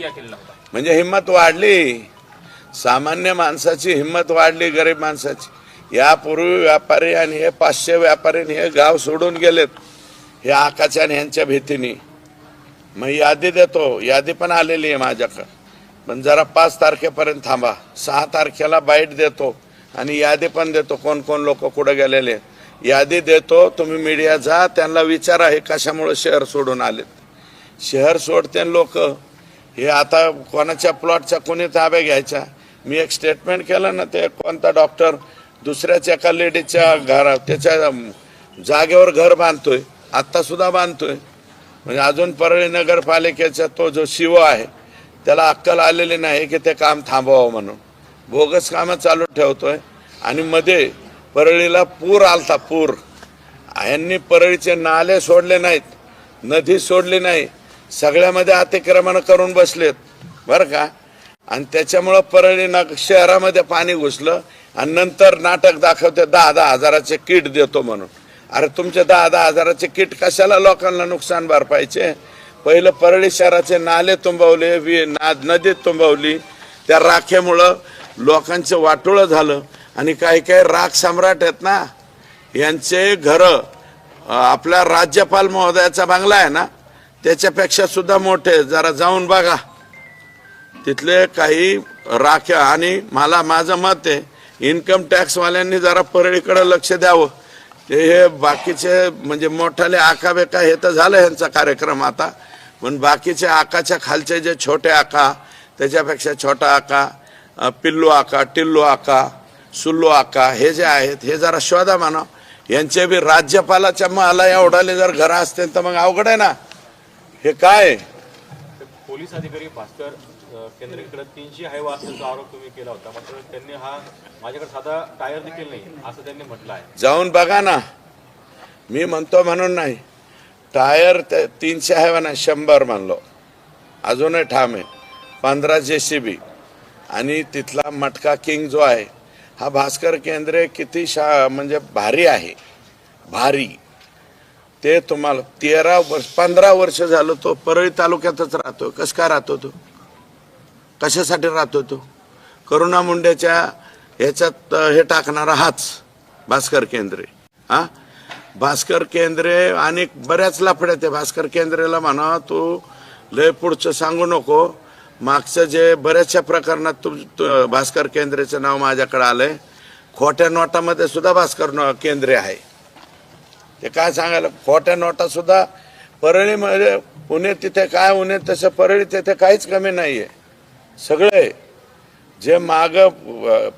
KIA केलेला होता म्हणजे हिंमत वाढली सामान्य माणसाची हिंमत वाढली गरीब माणसाची. यापूर्वी व्यापारी आणि हे पाचशे व्यापारी आणि हे गाव सोडून गेलेत हे आकाच्या यांच्या ह्यांच्या भीतीने. मग यादी देतो यादी पण आलेली आहे माझ्याकडं. पण जरा पाच तारखेपर्यंत थांबा सहा तारखेला बाईट देतो आणि यादी पण देतो कोण कोण लोक कुठं गेलेले आहेत. यादी देतो तुम्ही मीडिया जा त्यांना विचारा हे कशामुळे शहर सोडून आलेत. शहर सोडते लोक हे आता कोणाच्या प्लॉटच्या कोणी ताब्या घ्यायच्या? मी एक स्टेटमेंट केलं ना ते कोणता डॉक्टर दुसऱ्याच्या एका लेडीच्या घरा त्याच्या जागेवर घर बांधतोय आत्तासुद्धा बांधतोय. म्हणजे अजून परळी नगरपालिकेचा तो जो शिव आहे त्याला अक्कल आलेली नाही की ते काम थांबवावं म्हणून. बोगस कामं चालू ठेवतोय आणि मध्ये परळीला पूर आलता पूर. यांनी परळीचे नाले सोडले नाहीत नदी सोडली नाही. सगळ्यामध्ये अतिक्रमण करून बसलेत. बरं का? आणि त्याच्यामुळं परळी नाग शहरामध्ये पाणी घुसलं आणि नंतर नाटक दाखवते दहा दहा हजाराचे किट देतो म्हणून. अरे तुमचे दहा दहा हजाराचे किट कशाला लोकांना नुकसान भरपायचे? पहिलं परळी शहराचे नाले तुंबवले वि ना नदीत तुंबवली. त्या राखेमुळं लोकांचं वाटोळं झालं. आणि काही काही राख सम्राट आहेत ना यांचे घरं आपल्या राज्यपाल महोदयाचा बंगला आहे ना त्याच्यापेक्षा सुद्धा मोठे जरा जाऊन बघा. तिथले काही राख्या आणि मला माझं मत आहे. इन्कम टॅक्सवाल्यांनी जरा परळीकडे लक्ष द्यावं. ते हे बाकीचे म्हणजे मोठाले आका बेका हे तर झालं ह्यांचा कार्यक्रम आता. पण बाकीचे आकाच्या खालचे जे छोटे आका त्याच्यापेक्षा छोटा आका पिल्लू आका टिल्लू आका सुल्लू आका हे जे आहेत हे जरा शोधा म्हणा. यांचे बी राज्यपालाच्या मला एवढाले जर घरं असतील तर मग अवघड आहे ना. हे काय? आहे? पोलीस अधिकारी भास्कर केंद्रेकडे तीनशे हायवा असल्याचा आरोप तुम्ही केला होता. मात्र त्यांनी हा माझ्याकडे साधा टायर देखील नाही असं त्यांनी म्हटलं आहे. जाऊन बघा ना. मी म्हणतो म्हणून नाही. टायर ते तीनशे आहे ना शंभर म्हणलो. अजूनही ठाम आहे. पंधरा जे सी बी आणि तिथला मटका किंग जो आहे हा भास्कर केंद्रे किती शा म्हणजे भारी आहे. भारी. ते तुम्हाला तेरा वर्ष पंधरा वर्ष झालं तो परळी तालुक्यातच राहतो. कस काय राहतो तो? कशासाठी राहतो तो? करुणा मुंडेच्या ह्याच्यात हे टाकणारा हाच भास्कर केंद्रे. हा? भास्कर केंद्रे आणि बऱ्याच लफड्यात आहे भास्कर केंद्रेला म्हणा तू लय पुढचं सांगू नको. मागचं जे बऱ्याचशा प्रकरणात तुम भास्कर केंद्रेचं नाव माझ्याकडे आलंय. खोट्या नोटामध्ये सुद्धा भास्कर केंद्रे आहे. ते काय सांगायला खोट्या नोटा सुद्धा परळीमध्ये पुणे तिथे काय उन्हे तसं परळी तिथे काहीच कमी नाही आहे सगळे जे माग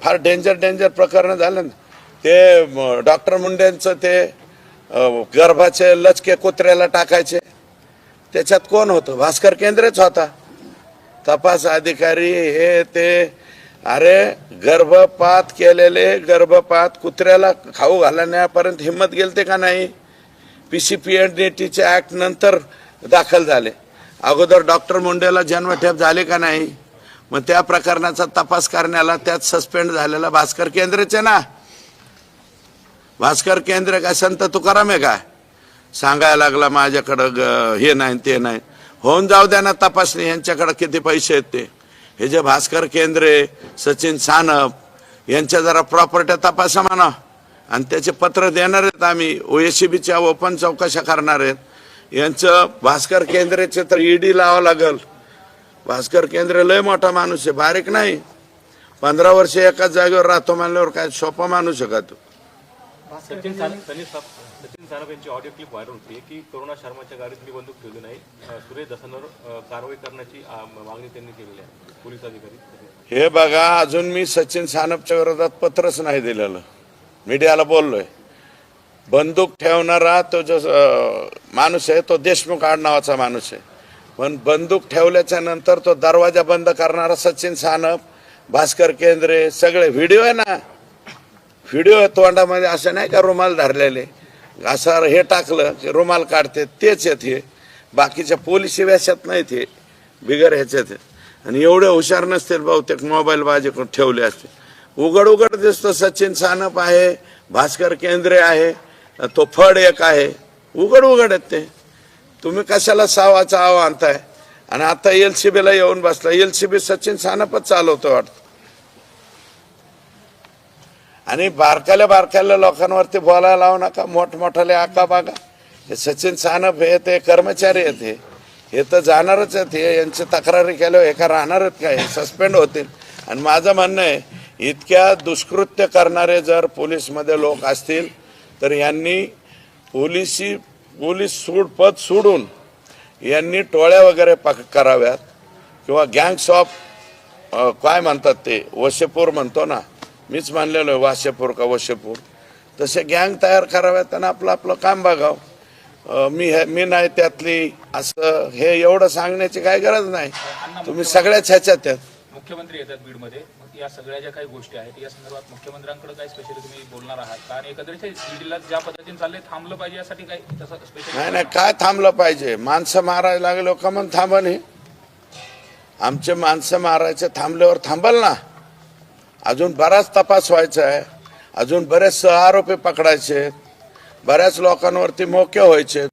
फार डेंजर डेंजर प्रकरण झालं ना ते डॉक्टर मुंडेंचं ते गर्भाचे लचके कुत्र्याला टाकायचे. त्याच्यात कोण होतं? भास्कर केंद्रेच होता. तपास अधिकारी हे ते अरे गर्भपात केलेले गर्भपात कुत्र्याला खाऊ घालण्यापर्यंत हिंमत गेलते का नाही? P C P N D टीच्या ऍक्ट नंतर दाखल झाले. अगोदर डॉक्टर मुंडेला जन्मठेप झाले का नाही? मग त्या प्रकरणाचा तपास करण्याला त्यात सस्पेंड झालेला भास्कर केंद्रेचे ना? भास्कर केंद्र काय संत तुकाराम आहे काय सांगायला लागला माझ्याकडं हे नाही ते नाही. होऊन जाऊ द्या ना तपासणी यांच्याकडं किती पैसे आहेत ते? हे जे भास्कर केंद्रे सचिन सानप यांच्या जरा प्रॉपर्ट्या तपासा म्हणा. आणि त्याचे पत्र देणार आहेत आम्ही. ओ एस बीच्या ओपन चौकशा करणार आहेत. यांचं भास्कर केंद्रेचे तर ईडी लावावं लागल. भास्कर केंद्र लय मोठा माणूस आहे. बारीक नाही. पंधरा वर्ष एकाच जागेवर राहतो म्हणल्यावर काय सोपा माणूस आहे का तू? सचिन सानप त्यांनी सा- सचिन सानप यांची ऑडिओ क्लिप व्हायरल होती. की करुणा शर्माच्या गाडीत मी बंदूक ठेवली नाही. सुरेश दसांवर कारवाई करण्याची मागणी त्यांनी केलेली आहे. पोलीस अधिकारी हे बघा अजून मी सचिन सानपच्या विरोधात पत्रच नाही दिलेलं. मीडियाला बोललोय. बंदूक ठेवणारा तो जो माणूस आहे तो देशमुख आड नावाचा माणूस आहे. पण बंदूक ठेवल्याच्या नंतर तो दरवाजा बंद करणारा सचिन सानप भास्कर केंद्रे सगळे व्हिडिओ आहे ना व्हिडिओ तोंडामध्ये असं नाही का रुमाल धरलेले? असं हे टाकलं की रुमाल काढते तेच आहेत हे. बाकीच्या पोलीस व्याशात नाहीत हे. बिगर ह्याच्यात आणि एवढे हुशार नसतील बहुतेक मोबाईल बाजी ठेवले असते. उघड उघड दिसतो सचिन सानप आहे भास्कर केंद्रे आहे तो फड एक आहे. उघड उघड आहेत ते. तुम्ही कशाला सावाचा आव आणताय? आणि आता एल सी बीला येऊन बसला. एल सी बी सचिन सानपच चालवतो वाटतं. आणि बारकाल्या बारकाल्या लोकांवरती बोलायला लावू नका मोठमोठाले आका बागा. हे सचिन सानप हे ते कर्मचारी आहेत हे. हे तर जाणारच आहेत हे यांची तक्रारी केल्यावर हे का राहणारच काय हे सस्पेंड होतील. आणि माझं म्हणणं आहे इतक्या दुष्कृत्य करणारे जर पोलीसमध्ये लोक असतील तर यांनी पोलिसी पोलीस सूड पद सोडून यांनी टोळ्या वगैरे पक कराव्यात. किंवा गँग्स ऑफ काय म्हणतात ते वशेपूर म्हणतो ना मीच मानलेलो आहे वाशेपूर का वशेपूर. तसे गँग तयार कराव्यात आणि आपलं आपलं काम बघावं. मी हे मी नाही त्यातली असं हे एवढं सांगण्याची काय गरज नाही. तुम्ही सगळ्याच ह्याच्यात आहेत. मुख्यमंत्री येतात बीडमध्ये. मग या सगळ्या ज्या काही गोष्टी आहेत या संदर्भात मुख्यमंत्र्यांकडे काय स्पेशली तुम्ही बोलणार आहात का? आणि एकंदरीत बीडला ज्या पद्धतीने चाललंय थांबलं पाहिजे यासाठी काही तसं स्पेशल नाही नाही काय थांबलं पाहिजे? माणसं मारायला लागलो का मग थांबन हे आमचे माणसं मारायचे थांबल्यावर थांबल ना. अजून बराच तपास व्हायचा आहे. अजून बरेच सह आरोपी पकडायचे. बऱ्याच लोकांवरती मोके व्हायचे.